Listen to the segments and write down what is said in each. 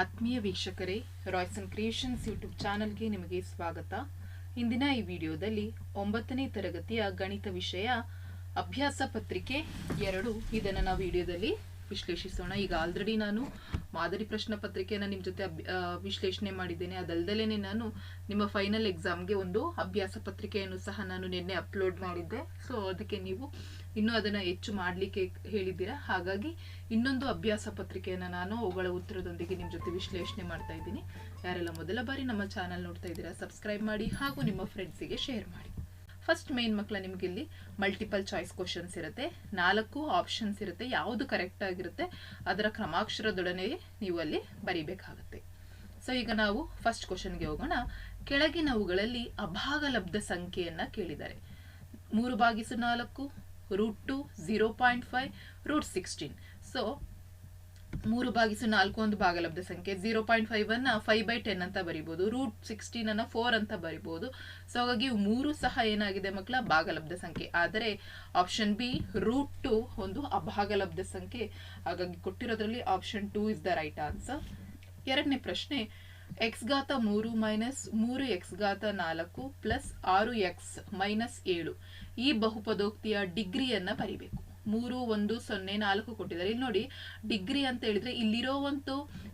ಆತ್ಮೀಯ ವೀಕ್ಷಕರೇ Royson creations YouTube ಚಾನಲ್ಗೆ ನಿಮಗೆ ಸ್ವಾಗತ. ಇಂದಿನ ಈ ವಿಡಿಯೋದಲ್ಲಿ ಒಂಬತ್ತನೇ ತರಗತಿಯ ಗಣಿತ ವಿಷಯ, ಅಭ್ಯಾಸ ಪತ್ರಿಕೆ ಎರಡು. ಇದನ್ನು ನಾವು ವಿಡಿಯೋದಲ್ಲಿ ವಿಶ್ಲೇಷಿಸೋಣ. ಈಗ ಆಲ್ರೆಡಿ ನಾನು ಮಾದರಿ ಪ್ರಶ್ನೆ ಪತ್ರಿಕೆಯನ್ನು ನಿಮ್ಮ ಜೊತೆ ವಿಶ್ಲೇಷಣೆ ಮಾಡಿದ್ದೇನೆ. ಅದಲ್ದಲೇ ನಾನು ನಿಮ್ಮ ಫೈನಲ್ ಎಕ್ಸಾಮ್ಗೆ ಒಂದು ಅಭ್ಯಾಸ ಪತ್ರಿಕೆಯನ್ನು ಸಹ ನಾನು ನಿನ್ನೆ ಅಪ್ಲೋಡ್ ಮಾಡಿದ್ದೆ. ಸೊ ಅದಕ್ಕೆ ನೀವು ಇನ್ನೂ ಅದನ್ನ ಹೆಚ್ಚು ಮಾಡ್ಲಿಕ್ಕೆ ಹೇಳಿದ್ದೀರಾ? ಹಾಗಾಗಿ ಇನ್ನೊಂದು ಅಭ್ಯಾಸ ಪತ್ರಿಕೆಯನ್ನು ನಾನು ಅವುಗಳ ಉತ್ತರದೊಂದಿಗೆ ನಿಮ್ಮ ಜೊತೆ ವಿಶ್ಲೇಷಣೆ ಮಾಡ್ತಾ ಇದ್ದೀನಿ. ಯಾರೆಲ್ಲ ಮೊದಲ ಬಾರಿ ನಮ್ಮ ಚಾನಲ್ ನೋಡ್ತಾ ಇದ್ದೀರಾ, ಸಬ್ಸ್ಕ್ರೈಬ್ ಮಾಡಿ ಹಾಗೂ ನಿಮ್ಮ ಫ್ರೆಂಡ್ಸಿಗೆ ಶೇರ್ ಮಾಡಿ. ಫಸ್ಟ್ ಮೇನ್ ಮಕ್ಕಳ ನಿಮ್ಗೆ ಇಲ್ಲಿ ಮಲ್ಟಿಪಲ್ ಚಾಯ್ಸ್ ಕ್ವಶನ್ಸ್ ಇರುತ್ತೆ. ನಾಲ್ಕು ಆಪ್ಷನ್ಸ್ ಇರುತ್ತೆ. ಯಾವುದು ಕರೆಕ್ಟ್ ಆಗಿರುತ್ತೆ, ಅದರ ಕ್ರಮಾಕ್ಷರದೊಡನೆ ನೀವು ಅಲ್ಲಿ ಬರೀಬೇಕಾಗುತ್ತೆ. ಸೊ ಈಗ ನಾವು ಫಸ್ಟ್ ಕ್ವಶನ್ಗೆ ಹೋಗೋಣ. ಕೆಳಗಿನವುಗಳಲ್ಲಿ ಅಭಾಗಲಬ್ಧ ಸಂಖ್ಯೆಯನ್ನ ಕೇಳಿದ್ದಾರೆ ಮೂರು ಬಾಗಿಸು ನಾಲ್ಕು root two zero point five, root sixteen. So ಮೂರು ಭಾಗಿಸು ನಾಲ್ಕು ಒಂದು ಭಾಗಲಬ್ಧ ಸಂಖ್ಯೆ, ಝೀರೋ ಪಾಯಿಂಟ್ ಫೈವ್ ಅನ್ನ ಫೈವ್ ಬೈ ಟೆನ್ ಅಂತ ಬರಿಬೋದು, ರೂಟ್ ಸಿಕ್ಸ್ಟೀನನ್ನು ಫೋರ್ ಅಂತ ಬರಿಬೋದು. ಸೊ ಹಾಗಾಗಿ ಮೂರು ಸಹ ಏನಾಗಿದೆ ಮಕ್ಕಳ? ಭಾಗಲಬ್ಧ ಸಂಖ್ಯೆ. ಆದರೆ ಆಪ್ಷನ್ ಬಿ ರೂಟ್ ಟು ಒಂದು ಅಭಾಗಲಬ್ಧ ಸಂಖ್ಯೆ. ಹಾಗಾಗಿ ಕೊಟ್ಟಿರೋದ್ರಲ್ಲಿ option two is the right answer ಎರಡನೇ ಪ್ರಶ್ನೆ ಎಕ್ಸ್ ಘಾತ ಮೂರು ಮೈನಸ್ ಮೂರು ಎಕ್ಸ್ ಘಾತ ನಾಲ್ಕು ಪ್ಲಸ್ ಆರು ಎಕ್ಸ್ ಮೈನಸ್ ಏಳು. ಈ ಬಹುಪದೋಕ್ತಿಯ ಡಿಗ್ರಿಯನ್ನ ಬರಿಬೇಕು. ಮೂರು, ಒಂದು, ಸೊನ್ನೆ, ನಾಲ್ಕು ಕೊಟ್ಟಿದ್ದಾರೆ. ಇಲ್ಲಿ ನೋಡಿ ಡಿಗ್ರಿ ಅಂತ ಹೇಳಿದ್ರೆ ಇಲ್ಲಿರೋ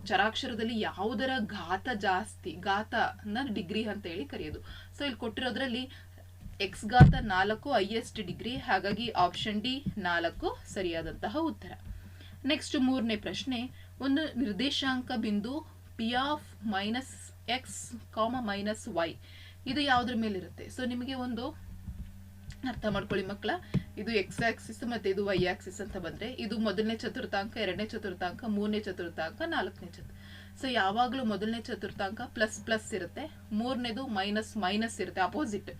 ಚರಾಕ್ಷರದಲ್ಲಿ ಯಾವುದರ ಘಾತ ಜಾಸ್ತಿ, ಘಾತನ ಡಿಗ್ರಿ ಅಂತ ಹೇಳಿ ಕರೆಯೋದು. ಸೊ ಇಲ್ಲಿ ಕೊಟ್ಟಿರೋದ್ರಲ್ಲಿ ಎಕ್ಸ್ ಘಾತ ನಾಲ್ಕು ಹೈಯೆಸ್ಟ್ ಡಿಗ್ರಿ ಹಾಗಾಗಿ ಆಪ್ಷನ್ ಡಿ ನಾಲ್ಕು ಸರಿಯಾದಂತಹ ಉತ್ತರ. ನೆಕ್ಸ್ಟ್ ಮೂರನೇ ಪ್ರಶ್ನೆ, ಒಂದು ನಿರ್ದೇಶಾಂಕ ಬಿಂದು of minus x comma minus y ಇದು ಯಾವುದ್ರ ಮೇಲಿರುತ್ತೆ? ಸೊ ನಿಮಗೆ ಒಂದು ಅರ್ಥ ಮಾಡ್ಕೊಳ್ಳಿ ಮಕ್ಕಳ. ಇದು ಎಕ್ಸ್ ಆಕ್ಸಿಸ್ ಮತ್ತೆ ಇದು ವೈ ಆಕ್ಸಿಸ್ ಅಂತ ಬಂದ್ರೆ, ಇದು ಮೊದಲನೇ ಚತುರ್ಥಾಂಕ, ಎರಡನೇ ಚತುರ್ಥಾಂಕ, ಮೂರನೇ ಚತುರ್ಥಾಂಕ, ನಾಲ್ಕನೇ ಚತುರ್ ಸೊ ಯಾವಾಗಲೂ ಮೊದಲನೇ ಚತುರ್ಥಾಂಕ ಪ್ಲಸ್ ಪ್ಲಸ್ ಇರುತ್ತೆ. ಮೂರನೇದು ಮೈನಸ್ ಮೈನಸ್ ಇರುತ್ತೆ ಅಪೋಸಿಟ್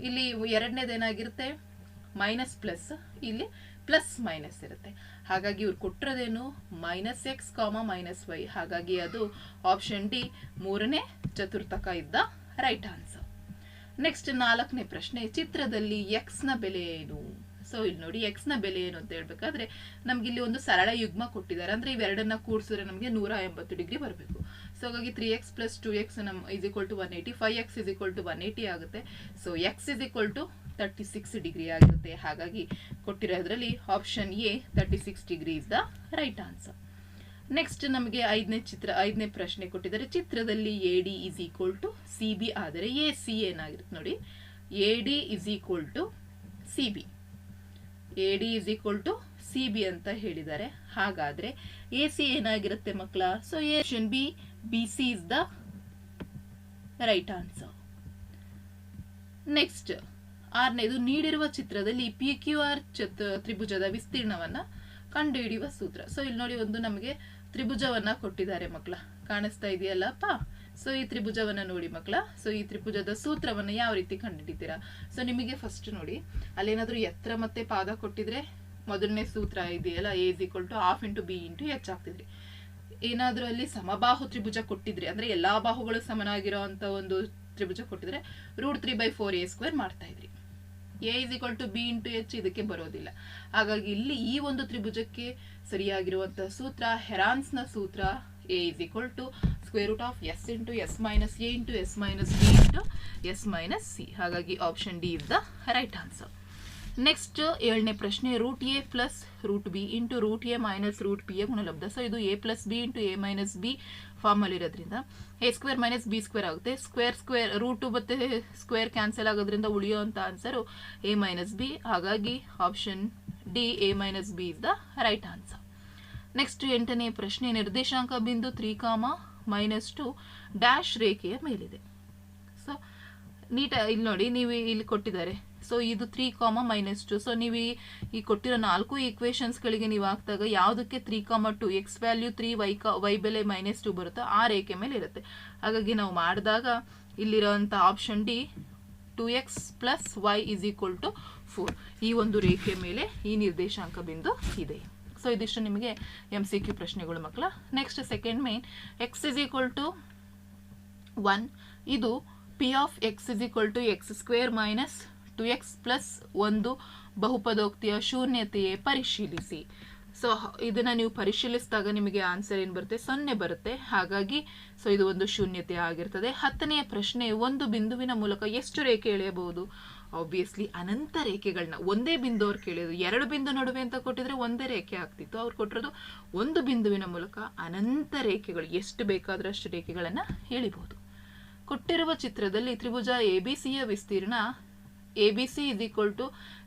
ಇಲ್ಲಿ ಎರಡನೇದು ಏನಾಗಿರುತ್ತೆ ಮೈನಸ್ ಪ್ಲಸ್ ಇಲ್ಲಿ ಪ್ಲಸ್ ಮೈನಸ್ ಇರುತ್ತೆ. ಹಾಗಾಗಿ ಇವ್ರು ಕೊಟ್ಟಿರೋದೇನು? Minus x comma minus y ಹಾಗಾಗಿ ಅದು ಆಪ್ಷನ್ ಡಿ ಮೂರನೇ ಚತುರ್ಥಕ ಇದ್ದ ರೈಟ್ ಆನ್ಸರ್ ನೆಕ್ಸ್ಟ್ ನಾಲ್ಕನೇ ಪ್ರಶ್ನೆ, ಚಿತ್ರದಲ್ಲಿ ಎಕ್ಸ್ನ ಬೆಲೆ ಏನು? ಸೊ ಇಲ್ಲಿ ನೋಡಿ ಎಕ್ಸ್ನ ಬೆಲೆ ಏನು ಅಂತ ಹೇಳ್ಬೇಕಾದ್ರೆ, ನಮ್ಗೆ ಇಲ್ಲಿ ಒಂದು ಸರಳ ಯುಗ್ಮ ಕೊಟ್ಟಿದ್ದಾರೆ. ಅಂದ್ರೆ ಇವೆರಡನ್ನ ಕೂಡಿಸಿದ್ರೆ ನಮಗೆ ನೂರ ಎಂಬತ್ತು ಡಿಗ್ರಿ ಬರಬೇಕು. ಸೊ ಹಾಗಾಗಿ three X plus two X ನಮ್ is equal to one eighty five X is equal to one eighty ಆಗುತ್ತೆ. So X is equal to thirty six degree ಆಗಿರುತ್ತೆ. ಹಾಗಾಗಿ ಕೊಟ್ಟಿರೋದ್ರಲ್ಲಿ option A thirty six degree is the right answer next ನಮಗೆ ಐದನೇ ಚಿತ್ರ, ಐದನೇ ಪ್ರಶ್ನೆ ಕೊಟ್ಟಿದ್ದಾರೆ. ಚಿತ್ರದಲ್ಲಿ A D is equal to C B ಆದರೆ ಎ ಸಿ ಏನಾಗಿರುತ್ತೆ ನೋಡಿ. A D is equal to C B A D is equal to C B ಅಂತ ಹೇಳಿದ್ದಾರೆ. ಹಾಗಾದರೆ ಎ ಸಿ ಏನಾಗಿರುತ್ತೆ ಮಕ್ಕಳ? So option B B C is the right answer next ಆರನೇದು, ನೀಡಿರುವ ಚಿತ್ರದಲ್ಲಿ ಪಿ ಕ್ಯೂ ಆರ್ ಚತ್, ತ್ರಿಭುಜದ ವಿಸ್ತೀರ್ಣವನ್ನ ಕಂಡುಹಿಡಿಯುವ ಸೂತ್ರ. ಸೊ ಇಲ್ಲಿ ನೋಡಿ ಒಂದು ನಮಗೆ ತ್ರಿಭುಜವನ್ನ ಕೊಟ್ಟಿದ್ದಾರೆ ಮಕ್ಕಳ ಕಾಣಿಸ್ತಾ ಇದೆಯಲ್ಲಪ್ಪ? ಸೊ ಈ ತ್ರಿಭುಜವನ್ನ ನೋಡಿ ಮಕ್ಕಳ ಸೊ ಈ ತ್ರಿಭುಜದ ಸೂತ್ರವನ್ನ ಯಾವ ರೀತಿ ಕಂಡುಹಿಡಿತೀರಾ? ಸೊ ನಿಮಗೆ ಫಸ್ಟ್ ನೋಡಿ, ಅಲ್ಲೇನಾದ್ರೂ ಎತ್ತರ ಮತ್ತೆ ಪಾದ ಕೊಟ್ಟಿದ್ರೆ ಮೊದಲನೇ ಸೂತ್ರ ಇದೆಯಲ್ಲ A is equal to half into B into H ಆಗ್ತಿದ್ರಿ ಏನಾದ್ರೂ ಅಲ್ಲಿ ಸಮಬಾಹು ತ್ರಿಭುಜ ಕೊಟ್ಟಿದ್ರೆ, ಅಂದ್ರೆ ಎಲ್ಲಾ ಬಾಹುಗಳು ಸಮನಾಗಿರೋ ಅಂತ ಒಂದು ತ್ರಿಭುಜ ಕೊಟ್ಟಿದ್ರೆ root three by four A square ಮಾಡ್ತಾ ಇದ್ರಿ. A is equal to B into H ಇದಕ್ಕೆ ಬರೋದಿಲ್ಲ. ಹಾಗಾಗಿ ಇಲ್ಲಿ ಈ ಒಂದು ತ್ರಿಭುಜಕ್ಕೆ ಸರಿಯಾಗಿರುವಂತಹ ಸೂತ್ರ ಹೆರಾನ್ಸ್ನ ಸೂತ್ರ A is equal to square root of S into S minus A into S minus B into S minus C ಹಾಗಾಗಿ option D is the right answer next ಏಳನೇ ಪ್ರಶ್ನೆ root A plus root B into root A minus root B A ಗುಣಲಬ್ಧ. So ಇದು A plus B into A minus B form ಅಲ್ಲಿ ಇರೋದ್ರಿಂದ. A square minus B square ಆಗುತ್ತೆ. Square square root ಮತ್ತು square cancel ಆಗೋದ್ರಿಂದ ಉಳಿಯುವಂತ answer A minus B ಹಾಗಾಗಿ option D A minus B is the right answer next ಎಂಟನೇ ಪ್ರಶ್ನೆ, ನಿರ್ದೇಶಾಂಕ ಬಿಂದು three comma minus to dash ರೇಖೆಯ ಮೇಲಿದೆ. ಸೊ ನೀಟ, ಇಲ್ಲಿ ನೋಡಿ, ನೀವು ಇಲ್ಲಿ ಕೊಟ್ಟಿದ್ದಾರೆ. ಸೊ ಇದು three comma minus to so ನೀವು ಈ- ಕೊಟ್ಟಿರೋ ನಾಲ್ಕು ಈಕ್ವೇಶನ್ಸ್ಗಳಿಗೆ ನೀವು ಹಾಕಿದಾಗ ಯಾವುದಕ್ಕೆ three comma two X value three Y ಕಾ ವೈ ಬೆಲೆ ಮೈನಸ್ ಟು ಬರುತ್ತೋ ಆ ರೇಖೆ ಮೇಲೆ ಇರುತ್ತೆ. ಹಾಗಾಗಿ ನಾವು ಮಾಡಿದಾಗ ಇಲ್ಲಿರೋಂಥ option D two X plus Y is equal to four ಈ ಒಂದು ರೇಖೆ ಮೇಲೆ ಈ ನಿರ್ದೇಶಾಂಕ ಬಿಂದು ಇದೆ. ಸೊ ಇದಿಷ್ಟು ನಿಮಗೆ ಎಂ ಸಿ ಕ್ಯೂ ಪ್ರಶ್ನೆಗಳು ಮಕ್ಕಳ. Next second main X is equal to one ಇದು P of X is equal to X square minus two X plus ಒಂದು ಬಹುಪದೋಕ್ತಿಯ ಶೂನ್ಯತೆಯೇ ಪರಿಶೀಲಿಸಿ. ಸೊ ಇದನ್ನು ನೀವು ಪರಿಶೀಲಿಸಿದಾಗ ನಿಮಗೆ ಆನ್ಸರ್ ಏನು ಬರುತ್ತೆ? ಸೊನ್ನೆ ಬರುತ್ತೆ. ಹಾಗಾಗಿ ಸೊ ಇದು ಒಂದು ಶೂನ್ಯತೆ ಆಗಿರ್ತದೆ. ಹತ್ತನೆಯ ಪ್ರಶ್ನೆ, ಒಂದು ಬಿಂದುವಿನ ಮೂಲಕ ಎಷ್ಟು ರೇಖೆ ಎಳೆಯಬಹುದು? ಆಬ್ವಿಯಸ್ಲಿ ಅನಂತ ರೇಖೆಗಳನ್ನ ಒಂದೇ ಬಿಂದು ಅವ್ರು ಕೇಳಿದ್ರು. ಎರಡು ಬಿಂದು ನಡುವೆ ಅಂತ ಕೊಟ್ಟಿದ್ರೆ ಒಂದೇ ರೇಖೆ ಆಗ್ತಿತ್ತು. ಅವ್ರು ಕೊಟ್ಟಿರೋದು ಒಂದು ಬಿಂದುವಿನ ಮೂಲಕ ಅನಂತ ರೇಖೆಗಳು. ಎಷ್ಟು ಬೇಕಾದರೂ ಅಷ್ಟು ರೇಖೆಗಳನ್ನು ಎಳಿಬಹುದು. ಕೊಟ್ಟಿರುವ ಚಿತ್ರದಲ್ಲಿ ತ್ರಿಭುಜ ಎ ಬಿ ಸಿಯ ವಿಸ್ತೀರ್ಣ A B C is equal to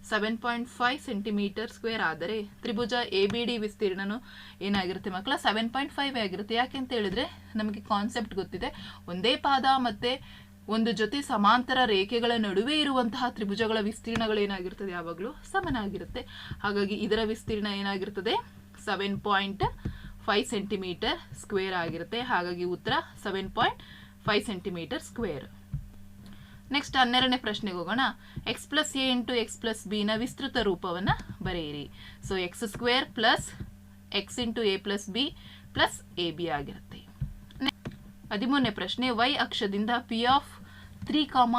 seven point five centimetre square ಆದರೆ ತ್ರಿಭುಜ ಎ ಬಿ ಡಿ ವಿಸ್ತೀರ್ಣನು ಏನಾಗಿರುತ್ತೆ ಮಕ್ಕಳ? ಸೆವೆನ್ ಪಾಯಿಂಟ್ ಫೈವ್ ಆಗಿರುತ್ತೆ. ಯಾಕೆ ಅಂತ ಹೇಳಿದ್ರೆ ನಮಗೆ ಕಾನ್ಸೆಪ್ಟ್ ಗೊತ್ತಿದೆ. ಒಂದೇ ಪಾದ ಮತ್ತೆ ಒಂದು ಜೊತೆ ಸಮಾಂತರ ರೇಖೆಗಳ ನಡುವೆ ಇರುವಂತಹ ತ್ರಿಭುಜಗಳ ವಿಸ್ತೀರ್ಣಗಳು ಏನಾಗಿರ್ತದೆ? ಯಾವಾಗಲೂ ಸಮನಾಗಿರುತ್ತೆ. ಹಾಗಾಗಿ ಇದರ ವಿಸ್ತೀರ್ಣ ಏನಾಗಿರ್ತದೆ? Seven point five centimeter square ಆಗಿರುತ್ತೆ. ಹಾಗಾಗಿ ಉತ್ತರ seven point five centimeter square next ಹನ್ನೆರಡನೇ ಪ್ರಶ್ನೆಗೆ ಹೋಗೋಣ. X plus A into X plus ಬಿನ ವಿಸ್ತೃತ ರೂಪವನ್ನು ಬರೆಯಿರಿ. So X square plus X into A plus B plus A B ಆಗಿರುತ್ತೆ. ಹದಿಮೂರನೇ ಪ್ರಶ್ನೆ Y ಅಕ್ಷದಿಂದ P of three comma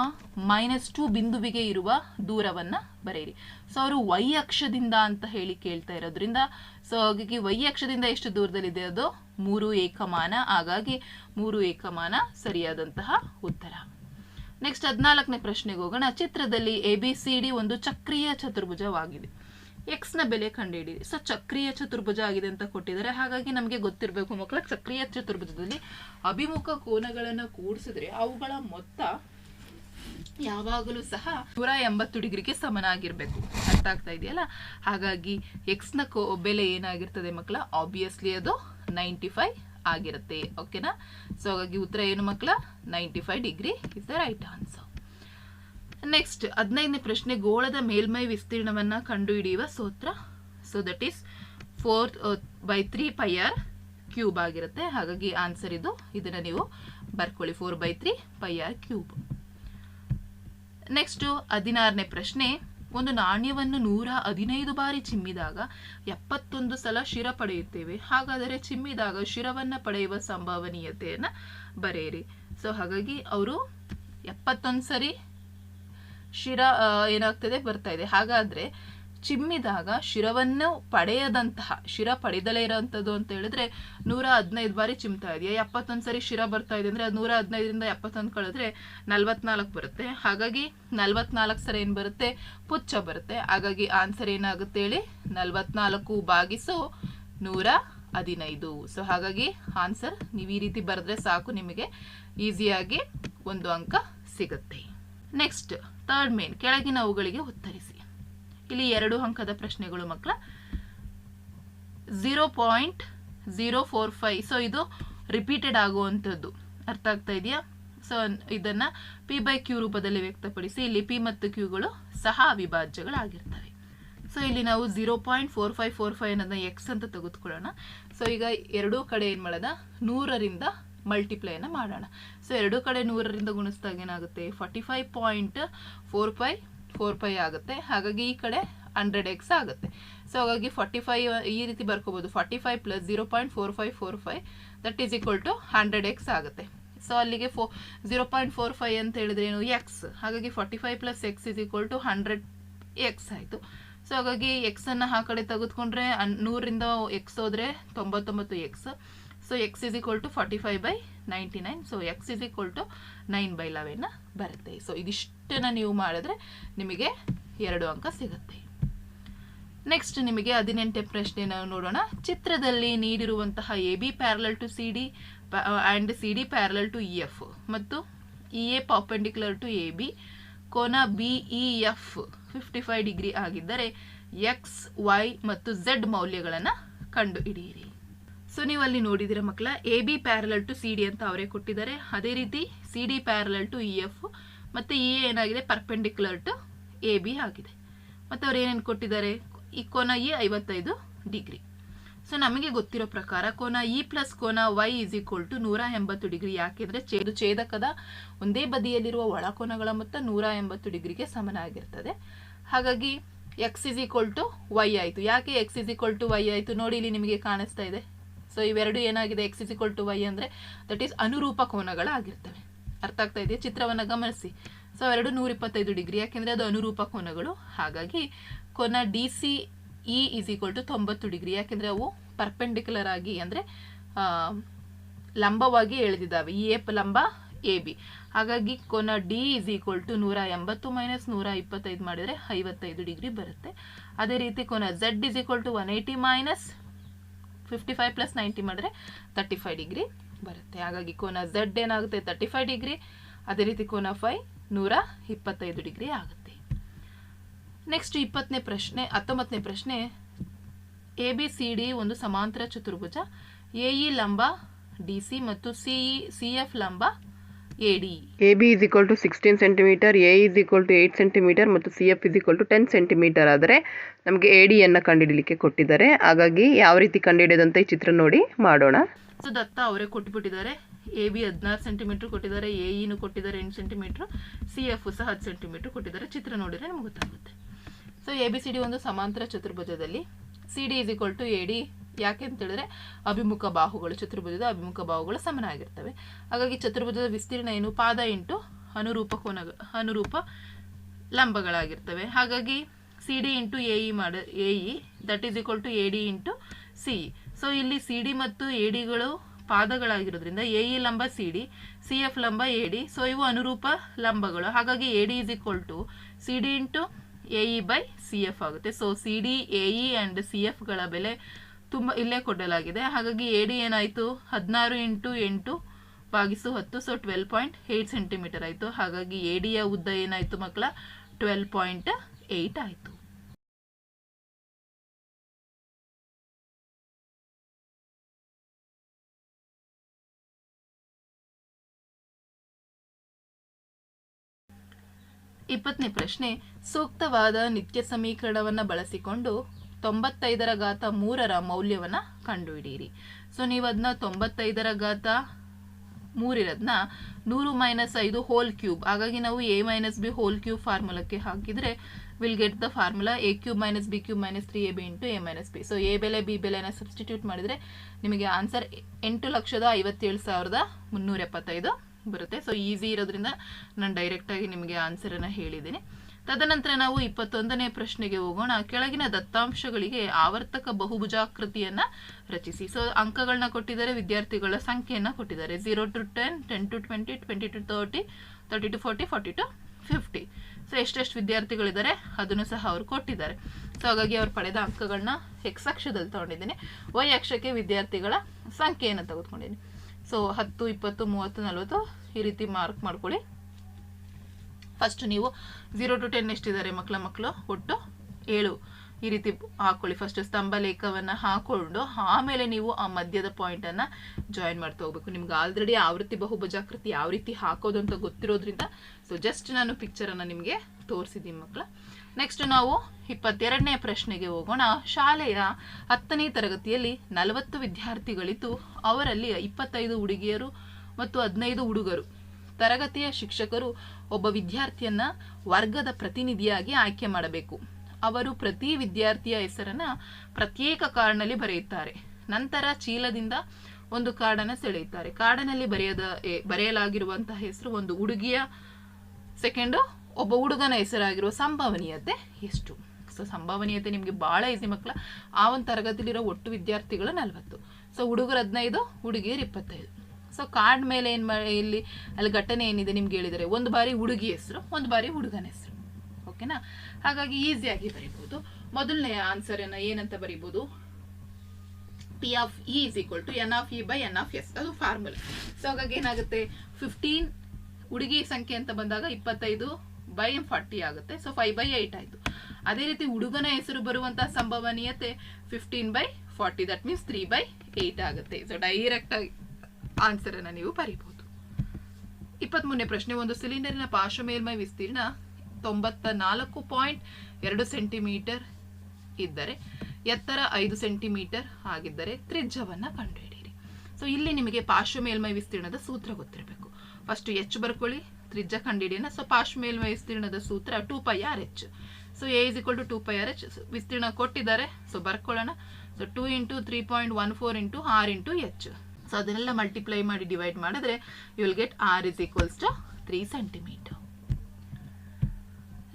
minus two ಬಿಂದುವಿಗೆ ಇರುವ ದೂರವನ್ನು ಬರೆಯಿರಿ. ಸೊ ಅವರು ವೈ ಅಕ್ಷದಿಂದ ಅಂತ ಹೇಳಿ ಕೇಳ್ತಾ ಇರೋದ್ರಿಂದ ಸೊ ಹಾಗಾಗಿ ವೈ ಅಕ್ಷದಿಂದ ಎಷ್ಟು ದೂರದಲ್ಲಿದೆ ಅದು? ಮೂರು ಏಕಮಾನ, ಹಾಗಾಗಿ ಮೂರು ಏಕಮಾನ ಸರಿಯಾದಂತಹ ಉತ್ತರ. ನೆಕ್ಸ್ಟ್ ಹದಿನಾಲ್ಕನೇ ಪ್ರಶ್ನೆಗೆ ಹೋಗೋಣ. ಚಿತ್ರದಲ್ಲಿ ಎ ಬಿ ಸಿ ಡಿ ಒಂದು ಚಕ್ರೀಯ ಚತುರ್ಭುಜವಾಗಿದೆ. ಎಕ್ಸ್ನ ಬೆಲೆ ಕಂಡುಹಿಡಿಯಿರಿ. ಸೊ ಚಕ್ರೀಯ ಚತುರ್ಭುಜ ಆಗಿದೆ ಅಂತ ಕೊಟ್ಟಿದ್ದಾರೆ. ಹಾಗಾಗಿ ನಮಗೆ ಗೊತ್ತಿರಬೇಕು ಮಕ್ಕಳ, ಚಕ್ರೀಯ ಚತುರ್ಭುಜದಲ್ಲಿ ಅಭಿಮುಖ ಕೋನಗಳನ್ನು ಕೂಡಿಸಿದ್ರೆ ಅವುಗಳ ಮೊತ್ತ ಯಾವಾಗಲೂ ಸಹ ನೂರ ಎಂಬತ್ತು ಡಿಗ್ರಿಗೆ ಸಮನಾಗಿರ್ಬೇಕು. ಅರ್ಥ ಆಗ್ತಾ ಇದೆಯಲ್ಲ? ಹಾಗಾಗಿ ಎಕ್ಸ್ನ ಕೋ ಬೆಲೆ ಏನಾಗಿರ್ತದೆ ಮಕ್ಕಳ? ಆಬ್ವಿಯಸ್ಲಿ ಅದು ನೈಂಟಿ ಫೈವ್ ಆಗಿರುತ್ತೆ. ಓಕೆನಾ ಸೊ ಹಾಗಾಗಿ ಉತ್ತರ ಏನು ಮಕ್ಕಳ ninety five degree is the right answer next ಹದಿನೈದನೇ ಪ್ರಶ್ನೆ, ಗೋಳದ ಮೇಲ್ಮೈ ವಿಸ್ತೀರ್ಣವನ್ನು ಕಂಡುಹಿಡಿಯುವ ಸೂತ್ರ. So that is four by three pi R cube ಆಗಿರುತ್ತೆ. ಹಾಗಾಗಿ ಆನ್ಸರ್ ಇದು. ಇದನ್ನು ನೀವು ಬರ್ಕೊಳ್ಳಿ. Four by three pi R cube next ಹದಿನಾರನೇ ಪ್ರಶ್ನೆ ಒಂದು ನಾಣ್ಯವನ್ನು ನೂರ ಹದಿನೈದು ಬಾರಿ ಚಿಮ್ಮಿದಾಗ ಎಪ್ಪತ್ತೊಂದು ಸಲ ಶಿರ ಪಡೆಯುತ್ತೇವೆ. ಹಾಗಾದರೆ ಚಿಮ್ಮಿದಾಗ ಶಿರವನ್ನ ಪಡೆಯುವ ಸಂಭವನೀಯತೆಯನ್ನು ಬರೆಯಿರಿ. ಸೊ ಹಾಗಾಗಿ ಅವರು ಎಪ್ಪತ್ತೊಂದು ಸರಿ ಶಿರ ಏನಾಗ್ತದೆ, ಬರ್ತಾ ಇದೆ. ಹಾಗಾದ್ರೆ ಚಿಮ್ಮಿದಾಗ ಶಿರವನ್ನು ಪಡೆಯದಂತಹ, ಶಿರ ಪಡೆದಲೇ ಇರೋಂಥದ್ದು ಅಂತ ಹೇಳಿದ್ರೆ ನೂರ ಹದಿನೈದು ಬಾರಿ ಚಿಮ್ತಾ ಇದೆಯಾ? ಎಪ್ಪತ್ತೊಂದು ಸರಿ ಶಿರ ಬರ್ತಾ ಇದೆ ಅಂದ್ರೆ ಅದು ನೂರ ಹದಿನೈದರಿಂದ ಎಪ್ಪತ್ತೊಂದು ಕಳೆದ್ರೆ ನಲ್ವತ್ನಾಲ್ಕು ಬರುತ್ತೆ. ಹಾಗಾಗಿ ನಲ್ವತ್ನಾಲ್ಕು ಸರಿ ಏನು ಬರುತ್ತೆ? ಪುಚ್ಚ ಬರುತ್ತೆ. ಹಾಗಾಗಿ ಆನ್ಸರ್ ಏನಾಗುತ್ತೆ ಹೇಳಿ? ನಲ್ವತ್ನಾಲ್ಕು ಬಾಗಿಸು ನೂರ ಹದಿನೈದು. ಸೊ ಹಾಗಾಗಿ ಆನ್ಸರ್ ನೀವು ಈ ರೀತಿ ಬರೆದ್ರೆ ಸಾಕು, ನಿಮಗೆ ಈಸಿಯಾಗಿ ಒಂದು ಅಂಕ ಸಿಗುತ್ತೆ. ನೆಕ್ಸ್ಟ್ ಥರ್ಡ್ ಮೇನ್ ಕೆಳಗಿನವುಗಳಿಗೆ ಉತ್ತರಿಸಿ. ಇಲ್ಲಿ ಎರಡು ಅಂಕದ ಪ್ರಶ್ನೆಗಳು ಮಕ್ಕಳ zero point zero four five so ಇದು ರಿಪೀಟೆಡ್ ಆಗುವಂಥದ್ದು. ಅರ್ಥ ಆಗ್ತಾ ಇದೆಯಾ? ಸೊ ಇದನ್ನು ಪಿ ಬೈ ಕ್ಯೂ ರೂಪದಲ್ಲಿ ವ್ಯಕ್ತಪಡಿಸಿ ಇಲ್ಲಿ ಪಿ ಮತ್ತು ಕ್ಯೂಗಳು ಸಹ ಅವಿಭಾಜ್ಯಗಳಾಗಿರ್ತವೆ. ಸೊ ಇಲ್ಲಿ ನಾವು zero point four five four five ಅನ್ನೋದನ್ನ ಎಕ್ಸ್ ಅಂತ ತೆಗೆದುಕೊಳ್ಳೋಣ. ಸೊ ಈಗ ಎರಡೂ ಕಡೆ ಏನು ಮಾಡೋಣ? ನೂರರಿಂದ ಮಲ್ಟಿಪ್ಲೈನ ಮಾಡೋಣ. ಸೊ ಎರಡೂ ಕಡೆ ನೂರರಿಂದ ಗುಣಿಸಿದಾಗ ಏನಾಗುತ್ತೆ? Forty five point four five four five ಆಗುತ್ತೆ. ಹಾಗಾಗಿ ಈ ಕಡೆ ಹಂಡ್ರೆಡ್ ಎಕ್ಸ್ ಆಗುತ್ತೆ. ಸೊ ಹಾಗಾಗಿ ಫಾರ್ಟಿ ಫೈವ್ ಈ ರೀತಿ ಬರ್ಕೋಬೋದು. Forty five plus zero point four five four five that is equal to hundred X ಆಗುತ್ತೆ. ಸೊ ಅಲ್ಲಿಗೆ ಫೋ ಜೀರೋ ಪಾಯಿಂಟ್ ಫೋರ್ ಫೈವ್ ಅಂತ ಹೇಳಿದ್ರೆ ಏನು? ಎಕ್ಸ್ ಹಾಗಾಗಿ forty five plus X is equal to hundred X ಆಯಿತು. ಸೊ ಹಾಗಾಗಿ ಎಕ್ಸನ್ನು ಆ ಕಡೆ ತೆಗೆದುಕೊಂಡ್ರೆ ನೂರಿಂದ ಎಕ್ಸ್ ಹೋದರೆ ತೊಂಬತ್ತೊಂಬತ್ತು X so X is equal to forty five by ninety nine so X is equal to nine by eleven ಬರುತ್ತೆ. ಸೊ ಇದಿಷ್ಟನ್ನು ನೀವು ಮಾಡಿದ್ರೆ ನಿಮಗೆ ಎರಡು ಅಂಕ ಸಿಗುತ್ತೆ. ನೆಕ್ಸ್ಟ್ ನಿಮಗೆ ಹದಿನೆಂಟನೇ ಪ್ರಶ್ನೆ ನಾವು ನೋಡೋಣ. ಚಿತ್ರದಲ್ಲಿ ನೀಡಿರುವಂತಹ A B parallel to C D and C D parallel to E F ಮತ್ತು E A perpendicular to A B ಕೋನ B E F fifty five degree ಆಗಿದ್ದರೆ ಎಕ್ಸ್ ವೈ ಮತ್ತು ಝೆಡ್ ಮೌಲ್ಯಗಳನ್ನು ಕಂಡು ಹಿಡಿಯಿರಿ ಸೊ ನೀವು ಅಲ್ಲಿ ನೋಡಿದಿರ ಮಕ್ಕಳ A B parallel to C D ಅಂತ ಅವರೇ ಕೊಟ್ಟಿದ್ದಾರೆ. ಅದೇ ರೀತಿ C D parallel to E F ಮತ್ತು ಇ ಏನಾಗಿದೆ? ಪರ್ಪೆಂಡಿಕ್ಯುಲರ್ ಟು ಎ ಬಿ ಆಗಿದೆ. ಮತ್ತು ಅವ್ರು ಏನೇನು ಕೊಟ್ಟಿದ್ದಾರೆ? ಈ ಕೋನ ಇ ಐವತ್ತೈದು ಡಿಗ್ರಿ. ಸೊ ನಮಗೆ ಗೊತ್ತಿರೋ ಪ್ರಕಾರ ಕೋನ ಇ ಪ್ಲಸ್ ಕೋನ ವೈ ಇಸ್ ಈಕ್ವಲ್ ಟು ನೂರ ಎಂಬತ್ತು ಡಿಗ್ರಿ. ಯಾಕೆಂದ್ರೆ ಚೇದು ಛೇದಕದ ಒಂದೇ ಬದಿಯಲ್ಲಿರುವ ಒಳಕೋನಗಳ ಮೊತ್ತ ನೂರ ಎಂಬತ್ತು ಡಿಗ್ರಿಗೆ ಸಮನಾಗಿರ್ತದೆ. ಹಾಗಾಗಿ X is equal to Y ಆಯಿತು. ಯಾಕೆ X is equal to Y ಆಯಿತು? ನೋಡಿ, ಇಲ್ಲಿ ನಿಮಗೆ ಕಾಣಿಸ್ತಾ ಇದೆ. ಸೊ ಇವೆರಡು ಏನಾಗಿದೆ? X is equal to Y ಅಂದರೆ ದಟ್ ಈಸ್ ಅನುರೂಪ ಕೋನಗಳಾಗಿರ್ತವೆ. ಅರ್ಥ ಆಗ್ತಾ ಇದೆಯಾ? ಚಿತ್ರವನ್ನು ಗಮನಿಸಿ. ಸೊ ಎರಡು ನೂರ ಇಪ್ಪತ್ತೈದು ಡಿಗ್ರಿ. ಯಾಕೆಂದರೆ ಅದು ಅನುರೂಪ ಕೋನಗಳು. ಹಾಗಾಗಿ ಕೋನ D C E is equal to ತೊಂಬತ್ತು ಡಿಗ್ರಿ. ಯಾಕೆಂದರೆ ಅವು ಪರ್ಪೆಂಡಿಕ್ಯುಲರ್ ಆಗಿ ಅಂದರೆ ಲಂಬವಾಗಿ ಎಳೆದಿದ್ದಾವೆ. ಇ ಎಪ್ ಲಂಬ ಎ ಬಿ ಹಾಗಾಗಿ ಕೋನ ಡಿ ಇಸ್ ಈಕ್ವಲ್ ಟು ನೂರ ಎಂಬತ್ತು ಮೈನಸ್ ನೂರ ಇಪ್ಪತ್ತೈದು ಮಾಡಿದರೆ ಐವತ್ತೈದು ಡಿಗ್ರಿ ಬರುತ್ತೆ. ಅದೇ ರೀತಿ ಕೋನ Z is equal to one eighty minus fifty five plus ninety ಮಾಡಿದ್ರೆ ತರ್ಟಿ ಫೈವ್ ಡಿಗ್ರಿ ಬರುತ್ತೆ. ಹಾಗಾಗಿ ಕೋನ ಝಡ್ ಏನಾಗುತ್ತೆ? ತರ್ಟಿ ಫೈವ್ ಡಿಗ್ರಿ ಅದೇ ರೀತಿ ಕೋನ ಫೈ ನೂರ ಇಪ್ಪತ್ತೈದು ಡಿಗ್ರಿ ಆಗುತ್ತೆ. ನೆಕ್ಸ್ಟ್ ಇಪ್ಪತ್ತನೇ ಪ್ರಶ್ನೆ, ಹತ್ತೊಂಬತ್ತನೇ ಪ್ರಶ್ನೆ ಎ ಬಿ ಸಿ ಡಿ ಒಂದು ಸಮಾಂತರ ಚತುರ್ಭುಜ ಎ ಇ ಲಂಬ ಡಿ ಸಿ ಮತ್ತು ಸಿ ಇ ಸಿ ಎಫ್ ಲಂಬ A D A B is equal to sixteen centimeter A is equal to eight centimeter ಮತ್ತು C F is equal to ten centimeter ಆದರೆ ನಮಗೆ A ಡಿಯನ್ನು ಕಂಡುಹಿಡಲಿಕ್ಕೆ ಕೊಟ್ಟಿದ್ದಾರೆ. ಹಾಗಾಗಿ ಯಾವ ರೀತಿ ಕಂಡುಹಿಡಿಯೋದಂತ ಈ ಚಿತ್ರ ನೋಡಿ ಮಾಡೋಣ. ಸೊ ದತ್ತ ಅವರೇ ಕೊಟ್ಬಿಟ್ಟಿದ್ದಾರೆ. ಎ ಬಿ ಹದಿನಾರು ಸೆಂಟಿಮೀಟರ್ ಕೊಟ್ಟಿದ್ದಾರೆ ಎ ಇನು ಕೊಟ್ಟಿದ್ದಾರೆ ಎಂಟು ಸೆಂಟಿಮೀಟ್ರ್ ಸಿ ಎಫ್ ಸಹ ಹತ್ತು ಸೆಂಟಿಮೀಟ್ರ್ ಕೊಟ್ಟಿದ್ದಾರೆ. ಚಿತ್ರ ನೋಡಿದರೆ ನಮ್ಗೆ ಗೊತ್ತಾಗುತ್ತೆ. So A B C D ಒಂದು ಸಮಾಂತರ ಚತುರ್ಭುಜದಲ್ಲಿ C D is equal to A D ಯಾಕೆ ಅಂತ ಹೇಳಿದ್ರೆ ಅಭಿಮುಖ ಬಾಹುಗಳು, ಚತುರ್ಭುಜದ ಅಭಿಮುಖ ಬಾಹುಗಳು ಸಮನಾಗಿರ್ತವೆ. ಹಾಗಾಗಿ ಚತುರ್ಭುಜದ ವಿಸ್ತೀರ್ಣ ಏನು? ಪಾದ ಇಂಟು ಅನುರೂಪ ಕೋನ ಅನುರೂಪ ಲಂಬಗಳಾಗಿರ್ತವೆ. ಹಾಗಾಗಿ C D into A E ಮಾಡ A E that is equal to A D into C so ಇಲ್ಲಿ ಸಿ ಡಿ ಮತ್ತು ಎ ಡಿಗಳು ಪಾದಗಳಾಗಿರೋದ್ರಿಂದ ಎ ಇ ಲಂಬ ಸಿ ಡಿ ಸಿ ಎಫ್ ಲಂಬ ಎ ಡಿ ಸೊ ಇವು ಅನುರೂಪ ಲಂಬಗಳು. ಹಾಗಾಗಿ A D is equal to C D into A E by C F ಆಗುತ್ತೆ. So C D A E and C ಎಫ್ಗಳ ಬೆಲೆ ತುಂಬ ಇಲ್ಲೇ ಕೊಡಲಾಗಿದೆ. ಹಾಗಾಗಿ ಎ ಡಿ ಏನಾಯಿತು? ಹದಿನಾರು ಇಂಟು ಎಂಟು ಭಾಗಿಸು ಹತ್ತು so twelve point eight centimeter ಆಯಿತು. ಹಾಗಾಗಿ ಎ ಡಿಯ ಉದ್ದ ಏನಾಯಿತು ಮಕ್ಕಳ? ಟ್ವೆಲ್ ಪಾಯಿಂಟ್ ಏಯ್ಟ್ ಆಯಿತು. ಇಪ್ಪತ್ತನೇ ಪ್ರಶ್ನೆ, ಸೂಕ್ತವಾದ ನಿತ್ಯ ಸಮೀಕರಣವನ್ನು ಬಳಸಿಕೊಂಡು ತೊಂಬತ್ತೈದರ ಘಾತ ಮೂರರ ಮೌಲ್ಯವನ್ನು ಕಂಡುಹಿಡಿಯಿರಿ. ಸೊ ನೀವು ಅದನ್ನ ತೊಂಬತ್ತೈದರ ಘಾತ ಮೂರಿರೋದನ್ನ ನೂರು ಮೈನಸ್ ಐದು ಹೋಲ್ ಕ್ಯೂಬ್ ಹಾಗಾಗಿ ನಾವು A minus B whole cube ಫಾರ್ಮುಲಕ್ಕೆ ಹಾಕಿದರೆ will get the formula A cube minus B cube minus three A B into A minus B so A ಬೆಲೆ ಬಿ ಬೆಲೆನ ಸಬ್ಸ್ಟಿಟ್ಯೂಟ್ ಮಾಡಿದರೆ ನಿಮಗೆ ಆನ್ಸರ್ ಎಂಟು ಲಕ್ಷದ ಐವತ್ತೇಳು ಸಾವಿರದ ಮುನ್ನೂರ ಎಪ್ಪತ್ತೈದು ಬರುತ್ತೆ. ಸೊ ಈಸಿ ಇರೋದ್ರಿಂದ ನಾನು ಡೈರೆಕ್ಟಾಗಿ ನಿಮಗೆ ಆನ್ಸರನ್ನು ಹೇಳಿದ್ದೀನಿ. ತದನಂತರ ನಾವು ಇಪ್ಪತ್ತೊಂದನೇ ಪ್ರಶ್ನೆಗೆ ಹೋಗೋಣ. ಕೆಳಗಿನ ದತ್ತಾಂಶಗಳಿಗೆ ಆವರ್ತಕ ಬಹುಭುಜಾಕೃತಿಯನ್ನ ರಚಿಸಿ. ಸೊ ಅಂಕಗಳನ್ನ ಕೊಟ್ಟಿದ್ದಾರೆ, ವಿದ್ಯಾರ್ಥಿಗಳ ಸಂಖ್ಯೆಯನ್ನ ಕೊಟ್ಟಿದ್ದಾರೆ. Zero to ten ten to twenty twenty to thirty thirty to forty forty to fifty so ಎಷ್ಟೆಷ್ಟು ವಿದ್ಯಾರ್ಥಿಗಳಿದ್ದಾರೆ ಅದನ್ನು ಸಹ ಅವರು ಕೊಟ್ಟಿದ್ದಾರೆ. ಸೊ ಹಾಗಾಗಿ ಅವ್ರು ಪಡೆದ ಅಂಕಗಳನ್ನ ಅಕ್ಷದಲ್ಲಿ ತಗೊಂಡಿದ್ದೀನಿ. ವೈ ಅಕ್ಷಕ್ಕೆ ವಿದ್ಯಾರ್ಥಿಗಳ ಸಂಖ್ಯೆಯನ್ನು ತೆಗೆದುಕೊಂಡಿದ್ದೀನಿ. ಸೊ ಹತ್ತು, ಇಪ್ಪತ್ತು, ಮೂವತ್ತು, ನಲವತ್ತು ಈ ರೀತಿ ಮಾರ್ಕ್ ಮಾಡ್ಕೊಳ್ಳಿ. ಫಸ್ಟ್ ನೀವು ಝೀರೋ ಟು ಟೆನ್ ಎಷ್ಟಿದ್ದಾರೆ ಮಕ್ಕಳ ಮಕ್ಕಳು? ಒಟ್ಟು ಏಳು. ಈ ರೀತಿ ಹಾಕೊಳ್ಳಿ. ಫಸ್ಟ್ ಸ್ತಂಭ ಲೇಖವನ್ನು ಹಾಕೊಂಡು ಆಮೇಲೆ ನೀವು ಆ ಮಧ್ಯದ ಪಾಯಿಂಟನ್ನು ಜಾಯಿನ್ ಮಾಡ್ತಾ ಹೋಗ್ಬೇಕು. ನಿಮ್ಗೆ ಆಲ್ರೆಡಿ ಆವೃತ್ತಿ ಬಹುಭುಜಾಕೃತಿ ಯಾವ ರೀತಿ ಹಾಕೋದು ಅಂತ ಗೊತ್ತಿರೋದ್ರಿಂದ ಸೊ ಜಸ್ಟ್ ನಾನು ಪಿಕ್ಚರನ್ನು ನಿಮಗೆ ತೋರಿಸಿದ್ದೀನಿ ಮಕ್ಕಳ. ನೆಕ್ಸ್ಟ್ ನಾವು ಇಪ್ಪತ್ತೆರಡನೇ ಪ್ರಶ್ನೆಗೆ ಹೋಗೋಣ. ಶಾಲೆಯ ಹತ್ತನೇ ತರಗತಿಯಲ್ಲಿ ನಲವತ್ತು ವಿದ್ಯಾರ್ಥಿಗಳಿದ್ದು ಅವರಲ್ಲಿ ಇಪ್ಪತ್ತೈದು ಹುಡುಗಿಯರು ಮತ್ತು ಹದಿನೈದು ಹುಡುಗರು. ತರಗತಿಯ ಶಿಕ್ಷಕರು ಒಬ್ಬ ವಿದ್ಯಾರ್ಥಿಯನ್ನ ವರ್ಗದ ಪ್ರತಿನಿಧಿಯಾಗಿ ಆಯ್ಕೆ ಮಾಡಬೇಕು. ಅವರು ಪ್ರತಿ ವಿದ್ಯಾರ್ಥಿಯ ಹೆಸರನ್ನ ಪ್ರತ್ಯೇಕ ಕಾರ್ಡ್ನಲ್ಲಿ ಬರೆಯುತ್ತಾರೆ. ನಂತರ ಚೀಲದಿಂದ ಒಂದು ಕಾರ್ಡನ್ನು ಸೆಳೆಯುತ್ತಾರೆ. ಕಾರ್ಡನಲ್ಲಿ ಬರೆಯದ ಬರೆಯಲಾಗಿರುವಂತಹ ಹೆಸರು ಒಂದು ಹುಡುಗಿಯ ಸೆಕೆಂಡು ಒಬ್ಬ ಹುಡುಗನ ಹೆಸರಾಗಿರುವ ಸಂಭವನೀಯತೆ ಎಷ್ಟು? ಸೊ ಸಂಭವನೀಯತೆ ನಿಮಗೆ ಭಾಳ ಈಸಿ ಮಕ್ಕಳ, ಆ ಒಂದು ತರಗತಿಲಿರೋ ಒಟ್ಟು ವಿದ್ಯಾರ್ಥಿಗಳು ನಲವತ್ತು. ಸೊ ಹುಡುಗರು ಹದಿನೈದು, ಹುಡುಗಿಯರು ಇಪ್ಪತ್ತೈದು. ಸೊ ಕಾರ್ಡ್ ಮೇಲೆ ಏನು ಇಲ್ಲಿ ಅಲ್ಲಿ ಘಟನೆ ಏನಿದೆ ನಿಮ್ಗೆ ಹೇಳಿದರೆ, ಒಂದು ಬಾರಿ ಹುಡುಗಿ ಹೆಸರು, ಒಂದು ಬಾರಿ ಹುಡುಗನ ಹೆಸರು. ಓಕೆನಾ ಹಾಗಾಗಿ ಈಸಿಯಾಗಿ ಬರಿಬೋದು. ಮೊದಲನೇ ಆನ್ಸರನ್ನು ಏನಂತ ಬರಿಬೋದು? P of E is equal to N of E by N of S ಅದು ಫಾರ್ಮುಲಾ ಸೊ ಹಾಗಾಗಿ ಏನಾಗುತ್ತೆ? ಫಿಫ್ಟೀನ್ ಹುಡುಗಿ ಸಂಖ್ಯೆ ಅಂತ ಬಂದಾಗ ಇಪ್ಪತ್ತೈದು ಬೈ ಫಾರ್ಟಿ ಆಗುತ್ತೆ. ಸೊ ಫೈವ್ ಬೈ ಏಯ್ಟ್ ಆಯಿತು. ಅದೇ ರೀತಿ ಹುಡುಗನ ಹೆಸರು ಬರುವಂತಹ ಸಂಭವನೀಯತೆ fifteen by forty that means three by eight ಆಗುತ್ತೆ. ಸೊ ಡೈರೆಕ್ಟ್ ಆಗಿ ಆನ್ಸರನ್ನು ನೀವು ಬರೀಬಹುದು ಇಪ್ಪತ್ಮೂರನೇ ಪ್ರಶ್ನೆ, ಒಂದು ಸಿಲಿಂಡರಿನ ಪಾರ್ಶ್ವ ಮೇಲ್ಮೈ ವಿಸ್ತೀರ್ಣ ತೊಂಬತ್ತ ನಾಲ್ಕು ಪಾಯಿಂಟ್ ಎರಡು ಸೆಂಟಿಮೀಟರ್ ಇದ್ದರೆ, ಎತ್ತರ ಐದು ಸೆಂಟಿಮೀಟರ್ ಆಗಿದ್ದರೆ ತ್ರಿಜ್ಯವನ್ನು ಕಂಡುಹಿಡಿಯಿರಿ. ಸೊ ಇಲ್ಲಿ ನಿಮಗೆ ಪಾರ್ಶ್ವ ಮೇಲ್ಮೈ ವಿಸ್ತೀರ್ಣದ ಸೂತ್ರ ಗೊತ್ತಿರಬೇಕು. ಫಸ್ಟ್ ಎಚ್ ಬರ್ಕೊಳ್ಳಿ, ತ್ರಿಜ್ಯ ಕಂಡುಹಿಡಿಯೋಣ. ಸೊ ಪಾರ್ಶ್ವ ಮೇಲ್ಮೈ ವಿಸ್ತೀರ್ಣದ ಸೂತ್ರ two pi R H so A is equal to two pi R H ವಿಸ್ತೀರ್ಣ ಕೊಟ್ಟಿದ್ದಾರೆ. So ಬರ್ಕೊಳ್ಳೋಣ. So two into three point one four into R into H so ಅದನ್ನೆಲ್ಲ ಮಲ್ಟಿಪ್ಲೈ ಮಾಡಿ ಡಿವೈಡ್ ಮಾಡಿದ್ರೆ you will get R is equals to three centimeter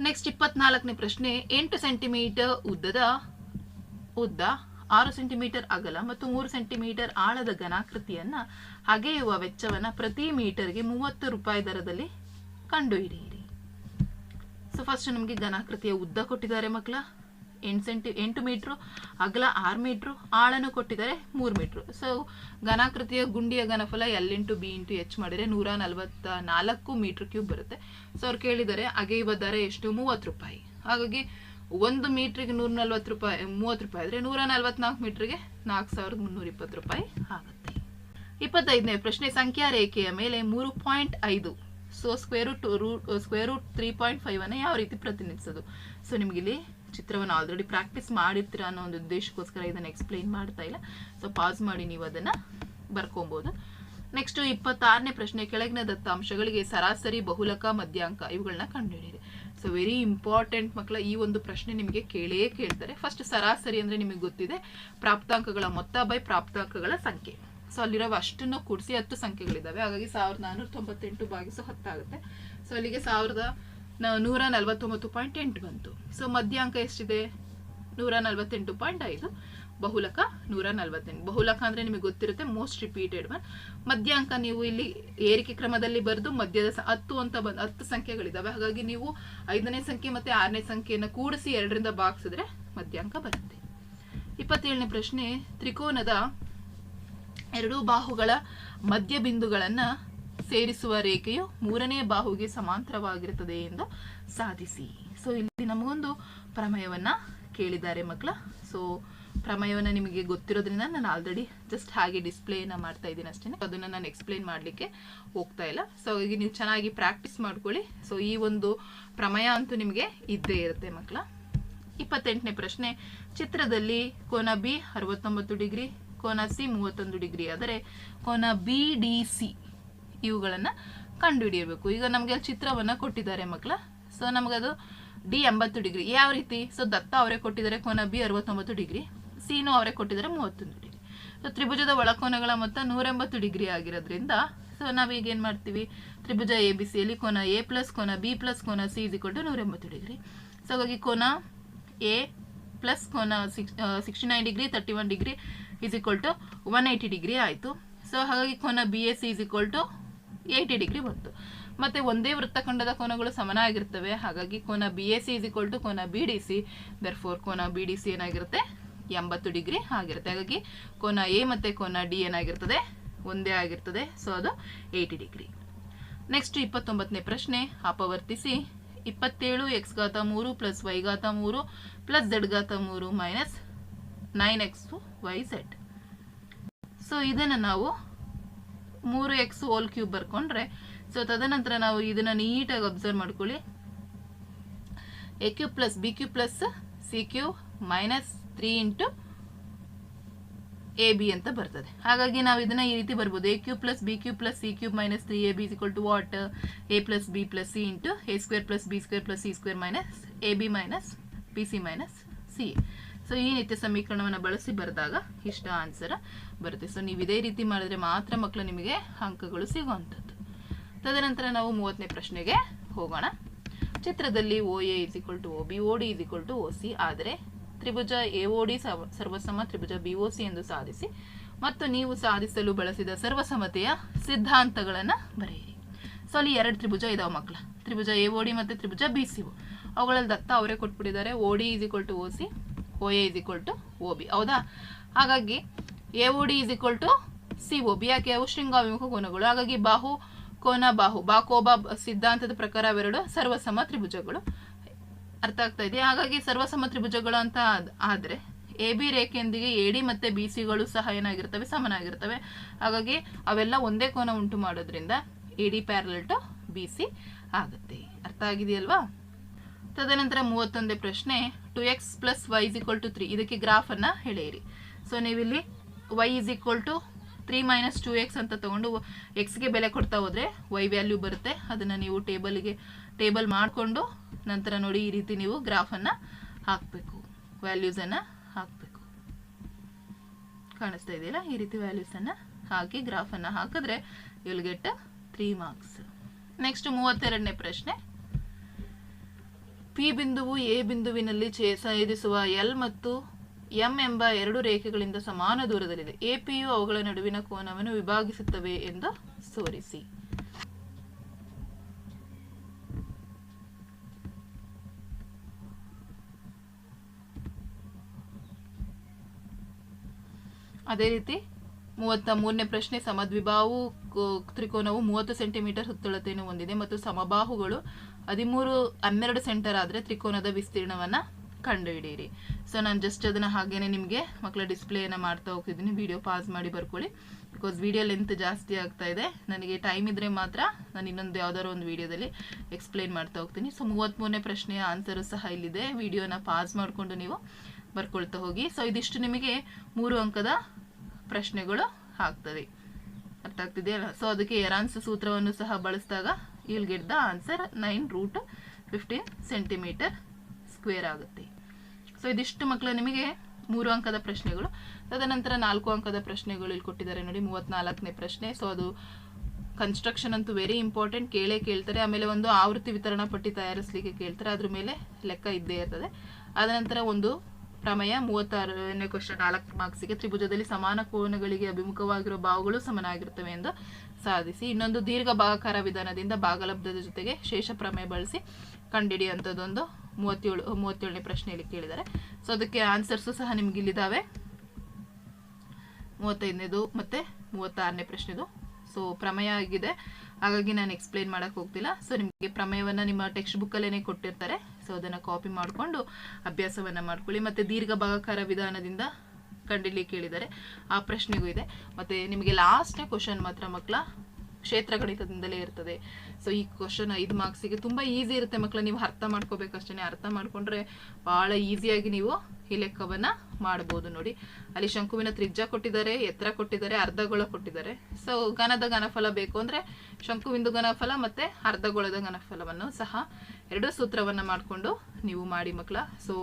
next ಇಪ್ಪತ್ನಾಲ್ಕನೇ ಪ್ರಶ್ನೆ, ಎಂಟು centimetre ಉದ್ದದ, ಉದ್ದ ಆರು ಸೆಂಟಿಮೀಟರ್ ಅಗಲ ಮತ್ತು ಮೂರು ಸೆಂಟಿಮೀಟರ್ ಆಳದ ಘನಾಕೃತಿಯನ್ನ ಅಗೆಯುವ ವೆಚ್ಚವನ್ನ ಪ್ರತಿ ಮೀಟರ್ಗೆ ಮೂವತ್ತು ರೂಪಾಯಿ ದರದಲ್ಲಿ ಕಂಡುಹಿಡಿಯಿರಿ. ಸೊ ಫಸ್ಟ್ ನಮಗೆ ಘನಾಕೃತಿಯ ಉದ್ದ ಕೊಟ್ಟಿದ್ದಾರೆ ಮಕ್ಕಳ. ಎಂಟು ಸೆಂಟಿ ಎಂಟು ಮೀಟ್ರು, ಅಗಲ ಆರು ಮೀಟ್ರು, ಆಳನ್ನು ಕೊಟ್ಟಿದ್ದಾರೆ ಮೂರು ಮೀಟ್ರು. ಸೊ ಘನಾಕೃತಿಯ ಗುಂಡಿಯ ಘನಫಲ L into B into H ಮಾಡಿದರೆ ನೂರ ನಲವತ್ತ ನಾಲ್ಕು ಮೀಟ್ರ್ ಕ್ಯೂಬ್ ಬರುತ್ತೆ. ಸೊ ಅವ್ರು ಕೇಳಿದ್ದಾರೆ ಅಗೆಯುವ ದರ ಎಷ್ಟು? ಮೂವತ್ತು ರೂಪಾಯಿ. ಹಾಗಾಗಿ, ಒಂದು ಮೀಟ್ರಿಗೆ ನೂರ ನಲ್ವತ್ತು ರೂಪಾಯಿ, ಮೂವತ್ತು ರೂಪಾಯಿ ಆದರೆ ನೂರ ನಲ್ವತ್ನಾಲ್ಕು ಮೀಟ್ರಿಗೆ ನಾಲ್ಕು ಸಾವಿರದ ಮುನ್ನೂರ ಇಪ್ಪತ್ತು ರೂಪಾಯಿ ಆಗುತ್ತೆ. ಇಪ್ಪತ್ತೈದನೇ ಪ್ರಶ್ನೆ, ಸಂಖ್ಯಾ ರೇಖೆಯ ಮೇಲೆ ಮೂರು ಪಾಯಿಂಟ್ ಐದು. ಸೊ ಸ್ಕ್ವೇರ್ ರೂಟ್ ರೂ square root three point five ಅನ್ನು ಯಾವ ರೀತಿ ಪ್ರತಿನಿಧಿಸೋದು? ಸೊ ನಿಮಗಿಲ್ಲಿ ಚಿತ್ರವನ್ನು ಆಲ್ರೆಡಿ ಪ್ರಾಕ್ಟೀಸ್ ಮಾಡಿರ್ತೀರ ಅನ್ನೋ ಒಂದು ಉದ್ದೇಶಕ್ಕೋಸ್ಕರ ಇದನ್ನು ಎಕ್ಸ್ಪ್ಲೈನ್ ಮಾಡ್ತಾ ಇಲ್ಲ. ಸೊ ಪಾಸ್ ಮಾಡಿ ನೀವು ಅದನ್ನು ಬರ್ಕೊಬೋದು. ನೆಕ್ಸ್ಟ್ ಇಪ್ಪತ್ತಾರನೇ ಪ್ರಶ್ನೆ, ಕೆಳಗಿನ ದತ್ತಾಂಶಗಳಿಗೆ ಸರಾಸರಿ, ಬಹುಲಕ ಮಧ್ಯಾಂಕ ಇವುಗಳನ್ನ ಕಂಡುಹಿಡಿಯಿರಿ. ಸೊ ವೆರಿ ಇಂಪಾರ್ಟೆಂಟ್ ಮಕ್ಕಳ ಈ ಒಂದು ಪ್ರಶ್ನೆ ನಿಮಗೆ ಕೇಳೇ ಕೇಳ್ತಾರೆ. ಫಸ್ಟ್ ಸರಾಸರಿ ಅಂದರೆ ನಿಮಗೆ ಗೊತ್ತಿದೆ, ಪ್ರಾಪ್ತಾಂಕಗಳ ಮೊತ್ತ ಬೈ ಪ್ರಾಪ್ತಾಂಕಗಳ ಸಂಖ್ಯೆ. ಸೊ ಅಲ್ಲಿರೋ ಅಷ್ಟನ್ನು ಕೂಡಿಸಿ ಹತ್ತು ಸಂಖ್ಯೆಗಳಿದ್ದಾವೆ. ಹಾಗಾಗಿ ಸಾವಿರದ ನಾನ್ನೂರ ತೊಂಬತ್ತೆಂಟು ಭಾಗಿಸು ಹತ್ತಾಗುತ್ತೆ. ಸೊ ಅಲ್ಲಿಗೆ ಸಾವಿರದ ನೂರ ನಲವತ್ತೊಂಬತ್ತು ಪಾಯಿಂಟ್ ಎಂಟು ಬಂತು. ಸೊ ಮಧ್ಯಾಂಕ ಎಷ್ಟಿದೆ? ನೂರ ನಲವತ್ತೆಂಟು ಪಾಯಿಂಟ್ ಐದು. ಬಹುಲಕ ನೂರ ನಲವತ್ತೆಂಟು ಬಹುಲಕ ಅಂದರೆ ನಿಮಗೆ ಗೊತ್ತಿರುತ್ತೆ ಮೋಸ್ಟ್ ರಿಪೀಟೆಡ್ ಒನ್ ಮಧ್ಯಾಂಕ ನೀವು ಇಲ್ಲಿ ಏರಿಕೆ ಕ್ರಮದಲ್ಲಿ ಬರೆದು ಮಧ್ಯದ ಹತ್ತು ಅಂತ ಬಂದು ಹತ್ತು ಸಂಖ್ಯೆಗಳಿದ್ದಾವೆ ಹಾಗಾಗಿ ನೀವು ಐದನೇ ಸಂಖ್ಯೆ ಮತ್ತು ಆರನೇ ಸಂಖ್ಯೆಯನ್ನು ಕೂಡಿಸಿ ಎರಡರಿಂದ ಬಾಗಿಸಿದ್ರೆ ಮಧ್ಯಾಂಕ ಬರುತ್ತೆ. ಇಪ್ಪತ್ತೇಳನೇ ಪ್ರಶ್ನೆ, ತ್ರಿಕೋನದ ಎರಡೂ ಬಾಹುಗಳ ಮಧ್ಯ ಬಿಂದುಗಳನ್ನ ಸೇರಿಸುವ ರೇಖೆಯು ಮೂರನೇ ಬಾಹುಗೆ ಸಮಾಂತರವಾಗಿರುತ್ತದೆ ಎಂದು ಸಾಧಿಸಿ. ಸೊ ಇಲ್ಲಿ ನಮಗೊಂದು ಪ್ರಮೇಯವನ್ನ ಕೇಳಿದ್ದಾರೆ ಮಕ್ಕಳ. ಸೊ ಪ್ರಮೇಯವನ್ನ ನಿಮಗೆ ಗೊತ್ತಿರೋದ್ರಿಂದ ನಾನು ಆಲ್ರೆಡಿ ಜಸ್ಟ್ ಹಾಗೆ ಡಿಸ್ಪ್ಲೇನ ಮಾಡ್ತಾ ಇದ್ದೀನಿ ಅಷ್ಟೇ. ಅದನ್ನ ನಾನು ಎಕ್ಸ್ಪ್ಲೇನ್ ಮಾಡಲಿಕ್ಕೆ ಹೋಗ್ತಾ ಇಲ್ಲ. ಸೊ ಈಗ ನೀವು ಚೆನ್ನಾಗಿ ಪ್ರಾಕ್ಟೀಸ್ ಮಾಡ್ಕೊಳ್ಳಿ. ಸೊ ಈ ಒಂದು ಪ್ರಮೇಯ ಅಂತೂ ನಿಮಗೆ ಇದ್ದೇ ಇರುತ್ತೆ ಮಕ್ಕಳ. ಇಪ್ಪತ್ತೆಂಟನೇ ಪ್ರಶ್ನೆ, ಚಿತ್ರದಲ್ಲಿ ಕೋನ ಬಿ ಅರವತ್ತೊಂಬತ್ತು ಡಿಗ್ರಿ, ಕೋನ ಸಿ ಮೂವತ್ತೊಂದು ಡಿಗ್ರಿ. ಆದರೆ, ಕೋನ ಬಿ ಡಿ ಸಿ ಇವುಗಳನ್ನು ಕಂಡುಹಿಡಿಯಬೇಕು. ಈಗ ನಮಗೆ ಚಿತ್ರವನ್ನ ಕೊಟ್ಟಿದ್ದಾರೆ ಮಕ್ಕಳ ಸೊ ನಮಗದು ಡಿ ಎಂಬತ್ತು ಡಿಗ್ರಿ. ಯಾವ ರೀತಿ? ಸೊ ದತ್ತ ಅವರೇ ಕೊಟ್ಟಿದ್ದಾರೆ, ಕೋನ ಬಿ ಅರವತ್ತೊಂಬತ್ತು ಡಿಗ್ರಿ. ಸಿನು ಅವರೇ ಕೊಟ್ಟಿದ್ದಾರೆ, ಮೂವತ್ತೊಂದು ಡಿಗ್ರಿ. ಸೊ ತ್ರಿಭುಜದ ಒಳಕೋನಗಳ ಮೊತ್ತ ನೂರೆಂಬತ್ತು ಡಿಗ್ರಿ ಆಗಿರೋದ್ರಿಂದ ಸೊ ನಾವೀಗ ಏನು ಮಾಡ್ತೀವಿ? ತ್ರಿಭುಜ ಎ ಬಿ ಸಿಯಲ್ಲಿ ಕೋನ ಎ ಪ್ಲಸ್ ಕೋನ ಬಿ ಪ್ಲಸ್ ಕೋನ ಸಿ ಇಸ್ ಇಕ್ವಲ್ ಟು ನೂರೆಂಬತ್ತು ಡಿಗ್ರಿ. ಸೊ ಹಾಗಾಗಿ ಕೋನ ಎ ಪ್ಲಸ್ ಕೋನ six sixty nine degree thirty one degree is equal to one eighty degree ಆಯಿತು. ಸೊ ಹಾಗಾಗಿ ಕೋನ B A C is equal to eighty degree ಬಂತು. ಮತ್ತು ಒಂದೇ ವೃತ್ತಖಂಡದ ಕೋನಗಳು ಸಮನಾಗಿರ್ತವೆ. ಹಾಗಾಗಿ ಕೋನ B A C is equal to ಕೋನ B D C therefore ಕೋನ ಬಿ ಡಿ ಸಿ ಏನಾಗಿರುತ್ತೆ? ಎಂಬತ್ತು ಡಿಗ್ರಿ ಆಗಿರುತ್ತೆ. ಹಾಗಾಗಿ ಕೋನ ಎ ಮತ್ತು ಕೋನ ಡಿ ಏನಾಗಿರ್ತದೆ? ಒಂದೇ ಆಗಿರ್ತದೆ. ಸೊ ಅದು ಏಯ್ಟಿ ಡಿಗ್ರಿ ನೆಕ್ಸ್ಟ್ ಇಪ್ಪತ್ತೊಂಬತ್ತನೇ ಪ್ರಶ್ನೆ. ಅಪವರ್ತಿಸಿ. ಇಪ್ಪತ್ತೇಳು ಎಕ್ಸ್ ಘಾತ ಮೂರು ಪ್ಲಸ್ ವೈ ಘಾತ ಮೂರು ಪ್ಲಸ್ ಝೆಡ್ ಘಾತ ಮೂರು minus nine X Y Z so ಇದನ್ನು ನಾವು ಮೂರು ಎಕ್ಸ್ ಹೋಲ್ ಕ್ಯೂಬ್ ಬರ್ಕೊಂಡ್ರೆ ಸೊ ತದನಂತರ ನಾವು ಇದನ್ನ ನೀಟಾಗಿ ಅಬ್ಸರ್ವ್ ಮಾಡ್ಕೊಳ್ಳಿ. A Q plus B Q plus C Q minus three into A B ಅಂತ ಬರ್ತದೆ. ಹಾಗಾಗಿ ನಾವು ಇದನ್ನ ಈ ರೀತಿ ಬರ್ಬೋದು. A Q plus B Q plus C cube minus three A B equal to what A plus B plus C into A square plus B square plus C square minus A B minus P C minus C so ಈ ನಿತ್ಯ ಸಮೀಕರಣವನ್ನು ಬಳಸಿ ಬರೆದಾಗ ಇಷ್ಟ answer ಬರುತ್ತೆ. So ನೀವು ಇದೇ ರೀತಿ ಮಾಡಿದ್ರೆ ಮಾತ್ರ ಮಕ್ಕಳು ನಿಮಗೆ ಅಂಕಗಳು ಸಿಗುವಂಥದ್ದು. ತದನಂತರ ನಾವು ಮೂವತ್ತನೇ ಪ್ರಶ್ನೆಗೆ ಹೋಗೋಣ. ಚಿತ್ರದಲ್ಲಿ O A is equal to O B O D is equal to O C ಆದರೆ ತ್ರಿಭುಜ ಎ ಒ ಡಿ ಸರ್ವಸಮ, ತ್ರಿಭುಜ ಬಿ ಒ ಸಿ ಎಂದು ಸಾಧಿಸಿ ಮತ್ತು ನೀವು ಸಾಧಿಸಲು ಬಳಸಿದ ಸರ್ವಸಮತೆಯ ಸಿದ್ಧಾಂತಗಳನ್ನು ಬರೆಯಿರಿ. ಸೊ ಅಲ್ಲಿ ಎರಡು ತ್ರಿಭುಜ ಇದಾವೆ ಮಕ್ಕಳ ತ್ರಿಭುಜ ಎ ಒ ಡಿ ಮತ್ತು ತ್ರಿಭುಜ ಬಿ ಸಿ ಒ ಅವುಗಳಲ್ಲಿ ದತ್ತ ಅವರೇ ಕೊಟ್ಬಿಟ್ಟಿದ್ದಾರೆ. O D is equal to O C O A is equal to O B ಹೌದಾ? ಹಾಗಾಗಿ A O D is equal to C O B ಯಾಕೆ? ಅವು ಶೃಂಗಾಭಿಮುಖ ಕೋನಗಳು. ಹಾಗಾಗಿ ಬಾಹು ಕೋನ ಬಾಹು. ಬಾಕೋಬ ಸಿದ್ಧಾಂತದ ಪ್ರಕಾರ ಅವೆರಡು ಸರ್ವಸಮ ತ್ರಿಭುಜಗಳು. ಅರ್ಥ ಆಗ್ತಾ ಇದೆ ಹಾಗಾಗಿ ಸರ್ವಸಮ ತ್ರಿಭುಜಗಳು ಅಂತ ಆದರೆ ಎ ಬಿ ರೇಖೆಯೊಂದಿಗೆ ಎ ಡಿ ಮತ್ತೆ ಬಿ ಸಿಗಳು ಸಹ ಏನಾಗಿರ್ತವೆ? ಸಮನಾಗಿರ್ತವೆ. ಹಾಗಾಗಿ ಅವೆಲ್ಲ ಒಂದೇ ಕೋನ ಉಂಟು ಮಾಡೋದ್ರಿಂದ A D parallel to B C ಆಗುತ್ತೆ. ಅರ್ಥ ಆಗಿದೆಯಲ್ವಾ? ತದನಂತರ ಮೂವತ್ತೊಂದೇ ಪ್ರಶ್ನೆ two X plus Y is equal to three. ಇದಕ್ಕೆ ಗ್ರಾಫ್ ಅನ್ನ ಎಳೆಯಿರಿ. ಸೊ ನೀವಿಲ್ಲಿ Y is equal to three minus two X ಅಂತ ತಗೊಂಡು ಎಕ್ಸ್ಗೆ ಬೆಲೆ ಕೊಡ್ತಾ ಹೋದ್ರೆ ವೈ ವ್ಯಾಲ್ಯೂ ಬರುತ್ತೆ. ಅದನ್ನ ನೀವು ಟೇಬಲ್ಗೆ ಟೇಬಲ್ ಮಾಡಿಕೊಂಡು ನಂತರ ನೋಡಿ ಈ ರೀತಿ ನೀವು ಗ್ರಾಫನ್ನು ಹಾಕಬೇಕು. ವ್ಯಾಲ್ಯೂಸನ್ನು ಹಾಕಬೇಕು. ಕಾಣಿಸ್ತಾ ಇದೆಯಲ್ಲ? ಈ ರೀತಿ ವ್ಯಾಲ್ಯೂಸನ್ನು ಹಾಕಿ ಗ್ರಾಫನ್ನು ಹಾಕಿದ್ರೆ will get three marks next ಮೂವತ್ತೆರಡನೇ ಪ್ರಶ್ನೆ. ಪಿ ಬಿಂದುವು ಎ ಬಿಂದುವಿನಲ್ಲಿ ಛೇದಿಸುವ ಎಲ್ ಮತ್ತು ಎಂ ಎಂಬ ಎರಡು ರೇಖೆಗಳಿಂದ ಸಮಾನ ದೂರದಲ್ಲಿದೆ. ಎ ಪಿಯು ಅವುಗಳ ನಡುವಿನ ಕೋನವನ್ನು ವಿಭಾಗಿಸುತ್ತವೆ ಎಂದು ಸೋರಿಸಿ ಅದೇ ರೀತಿ ಮೂವತ್ತ ಮೂರನೇ ಪ್ರಶ್ನೆ ಸಮದ್ವಿಬಾಹು ಕೋ- ತ್ರಿಕೋನವು ಮೂವತ್ತು ಸೆಂಟಿಮೀಟರ್ ಸುತ್ತಳತೆಯನ್ನು ಹೊಂದಿದೆ ಮತ್ತು ಸಮಬಾಹುಗಳು ಹದಿಮೂರು ಹನ್ನೆರಡು ಸೆಂಟರ್ ಆದರೆ ತ್ರಿಕೋನದ ವಿಸ್ತೀರ್ಣವನ್ನು ಕಂಡುಹಿಡಿಯಿರಿ. ಸೊ ನಾನು ಜಸ್ಟ್ ಅದನ್ನು ಹಾಗೇನೆ ನಿಮಗೆ ಮಕ್ಕಳ ಡಿಸ್ಪ್ಲೇನ ಮಾಡ್ತಾ ಹೋಗ್ತಿದ್ದೀನಿ. ವಿಡಿಯೋ ಪಾಸ್ ಮಾಡಿ ಬರ್ಕೊಳ್ಳಿ. ಬಿಕಾಸ್ ವಿಡಿಯೋ ಲೆಂತ್ ಜಾಸ್ತಿ ಆಗ್ತಾ ಇದೆ. ನನಗೆ ಟೈಮ್ ಇದ್ರೆ ಮಾತ್ರ ನಾನು ಇನ್ನೊಂದು ಯಾವ್ದಾದ್ರು ಒಂದು ವಿಡಿಯೋದಲ್ಲಿ ಎಕ್ಸ್ಪ್ಲೈನ್ ಮಾಡ್ತಾ ಹೋಗ್ತೀನಿ. ಸೊ ಮೂವತ್ತ್ಮೂರನೇ ಪ್ರಶ್ನೆಯ ಆನ್ಸರು ಸಹ ಇಲ್ಲಿದೆ. ವಿಡಿಯೋನ ಪಾಸ್ ಮಾಡಿಕೊಂಡು ನೀವು ಬರ್ಕೊಳ್ತಾ ಹೋಗಿ. ಸೊ ಇದಿಷ್ಟು ನಿಮಗೆ ಮೂರು ಅಂಕದ ಪ್ರಶ್ನೆಗಳು ಆಗ್ತದೆ. ಅರ್ಥ ಆಗ್ತಿದೆಯಲ್ಲ ಸೊ ಅದಕ್ಕೆ ಎರಾನ್ಸ್ ಸೂತ್ರವನ್ನು ಸಹ ಬಳಸಿದಾಗ ಇಲ್ಲಿ get the answer nine root fifteen centimetre square ಆಗುತ್ತೆ. ಸೊ ಇದಿಷ್ಟು ಮಕ್ಕಳು ನಿಮಗೆ ಮೂರು ಅಂಕದ ಪ್ರಶ್ನೆಗಳು. ತದನಂತರ ನಾಲ್ಕು ಅಂಕದ ಪ್ರಶ್ನೆಗಳು ಇಲ್ಲಿ ಕೊಟ್ಟಿದ್ದಾರೆ ನೋಡಿ, ಮೂವತ್ನಾಲ್ಕನೇ ಪ್ರಶ್ನೆ. ಸೊ ಅದು ಕನ್ಸ್ಟ್ರಕ್ಷನ್ ಅಂತೂ ವೆರಿ ಇಂಪಾರ್ಟೆಂಟ್ ಕೇಳೇ ಕೇಳ್ತಾರೆ. ಆಮೇಲೆ ಒಂದು ಆವೃತ್ತಿ ವಿತರಣಾ ಪಟ್ಟಿ ತಯಾರಿಸಲಿಕ್ಕೆ ಕೇಳ್ತಾರೆ. ಅದ್ರ ಮೇಲೆ ಲೆಕ್ಕ ಇದ್ದೇ ಇರ್ತದೆ. ಅದ ನಂತರ ಒಂದು ಪ್ರಮೇಯ ಮೂವತ್ತಾರನೇ ಕ್ವಶನ್ ನಾಲ್ಕು ಮಾರ್ಕ್ಸಿಗೆ ತ್ರಿಭುಜದಲ್ಲಿ ಸಮಾನ ಕೋನಗಳಿಗೆ ಅಭಿಮುಖವಾಗಿರುವ ಬಾಹುಗಳು ಸಮನಾಗಿರುತ್ತವೆ ಎಂದು ಸಾಧಿಸಿ. ಇನ್ನೊಂದು ದೀರ್ಘ ಭಾಗಾಕಾರ ವಿಧಾನದಿಂದ ಭಾಗಲಬ್ಧದ ಜೊತೆಗೆ ಶೇಷ ಪ್ರಮೇಯ ಬಳಸಿ ಕಂಡುಹಿಡಿಯುವಂಥದ್ದೊಂದು ಮೂವತ್ತೇಳು, ಮೂವತ್ತೇಳನೇ ಪ್ರಶ್ನೆಯಲ್ಲಿ ಕೇಳಿದ್ದಾರೆ. ಸೊ ಅದಕ್ಕೆ ಆನ್ಸರ್ಸು ಸಹ ನಿಮ್ಗೆ ಇಲ್ಲಿದ್ದಾವೆ. ಮೂವತ್ತೈದನೇದು ಮತ್ತೆ ಮೂವತ್ತಾರನೇ ಪ್ರಶ್ನೆದು. ಸೊ ಪ್ರಮೇಯ ಆಗಿದೆ. ಹಾಗಾಗಿ ನಾನು ಎಕ್ಸ್ಪ್ಲೈನ್ ಮಾಡೋಕ್ಕೆ ಹೋಗ್ತಿಲ್ಲ. ಸೊ ನಿಮಗೆ ಪ್ರಮೇಯವನ್ನು ನಿಮ್ಮ ಟೆಕ್ಸ್ಟ್ ಬುಕ್ಕಲ್ಲೇ ಕೊಟ್ಟಿರ್ತಾರೆ. ಸೊ ಅದನ್ನ ಕಾಪಿ ಮಾಡಿಕೊಂಡು ಅಭ್ಯಾಸವನ್ನ ಮಾಡ್ಕೊಳ್ಳಿ. ಮತ್ತೆ ದೀರ್ಘ ಭಾಗಾಕಾರ ವಿಧಾನದಿಂದ ಕಂಡಿಲಿ ಕೇಳಿದ್ದಾರೆ ಆ ಪ್ರಶ್ನೆಗೂ ಇದೆ. ಮತ್ತೆ ನಿಮಗೆ ಲಾಸ್ಟ್ನೇ ಕ್ವಶನ್ ಮಾತ್ರ ಮಕ್ಕಳ ಕ್ಷೇತ್ರ ಗಣಿತದಿಂದಲೇ ಇರ್ತದೆ. ಸೊ ಈ ಕ್ವಶನ್ ಐದು ಮಾರ್ಕ್ಸಿಗೆ ತುಂಬಾ ಈಸಿ ಇರುತ್ತೆ ಮಕ್ಕಳ ನೀವು ಅರ್ಥ ಮಾಡ್ಕೋಬೇಕಷ್ಟೇ ಅರ್ಥ ಮಾಡ್ಕೊಂಡ್ರೆ ಭಾಳ ಈಸಿಯಾಗಿ ನೀವು ಈ ಲೆಕ್ಕವನ್ನ ಮಾಡ್ಬೋದು ನೋಡಿ. ಅಲ್ಲಿ ಶಂಕುವಿನ ತ್ರಿಜ್ಯ ಕೊಟ್ಟಿದ್ದಾರೆ, ಎತ್ತರ ಕೊಟ್ಟಿದ್ದಾರೆ, ಅರ್ಧಗೋಳ ಕೊಟ್ಟಿದ್ದಾರೆ. ಸೊ ಘನದ ಘನಫಲ ಬೇಕು ಅಂದ್ರೆ ಶಂಕುವಿಂದು ಘನಫಲ ಮತ್ತೆ ಅರ್ಧಗೋಳದ ಘನಫಲವನ್ನು ಸಹ ಎರಡು ಸೂತ್ರವನ್ನು ಮಾಡಿಕೊಂಡು ನೀವು ಮಾಡಿ ಮಕ್ಕಳ ಸೊ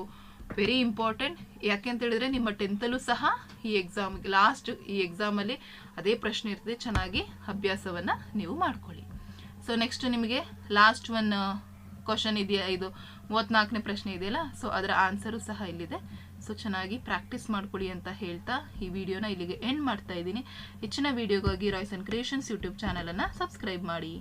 ವೆರಿ ಇಂಪಾರ್ಟೆಂಟ್ ಯಾಕೆ ಅಂತ ಹೇಳಿದ್ರೆ ನಿಮ್ಮ ಟೆಂತಲ್ಲೂ ಸಹ ಈ ಎಕ್ಸಾಮ್ ಲಾಸ್ಟ್ ಈ ಎಕ್ಸಾಮಲ್ಲಿ ಅದೇ ಪ್ರಶ್ನೆ ಇರ್ತದೆ, ಚೆನ್ನಾಗಿ ಅಭ್ಯಾಸವನ್ನ ನೀವು ಮಾಡ್ಕೊಳ್ಳಿ. ಸೊ ನೆಕ್ಸ್ಟ್ ನಿಮಗೆ ಲಾಸ್ಟ್ ಒನ್ ಕ್ವಶನ್ ಇದೆಯಾ? ಇದು ಮೂವತ್ನಾಲ್ಕನೇ ಪ್ರಶ್ನೆ ಇದೆಯಲ್ಲ? ಸೊ ಅದರ ಆನ್ಸರು ಸಹ ಇಲ್ಲಿದೆ. ಸೊ ಚೆನ್ನಾಗಿ ಪ್ರಾಕ್ಟೀಸ್ ಮಾಡ್ಕೊಳ್ಳಿ ಅಂತ ಹೇಳ್ತಾ ಈ ವಿಡಿಯೋನ ಇಲ್ಲಿಗೆ ಎಂಡ್ ಮಾಡ್ತಾ ಇದ್ದೀನಿ. ಹೆಚ್ಚಿನ ವಿಡಿಯೋಗಾಗಿ ರಾಯ್ಸ್ ಅಂಡ್ ಕ್ರಿಯೇಷನ್ಸ್ ಯೂಟ್ಯೂಬ್ ಚಾನಲನ್ನು ಸಬ್ಸ್ಕ್ರೈಬ್ ಮಾಡಿ.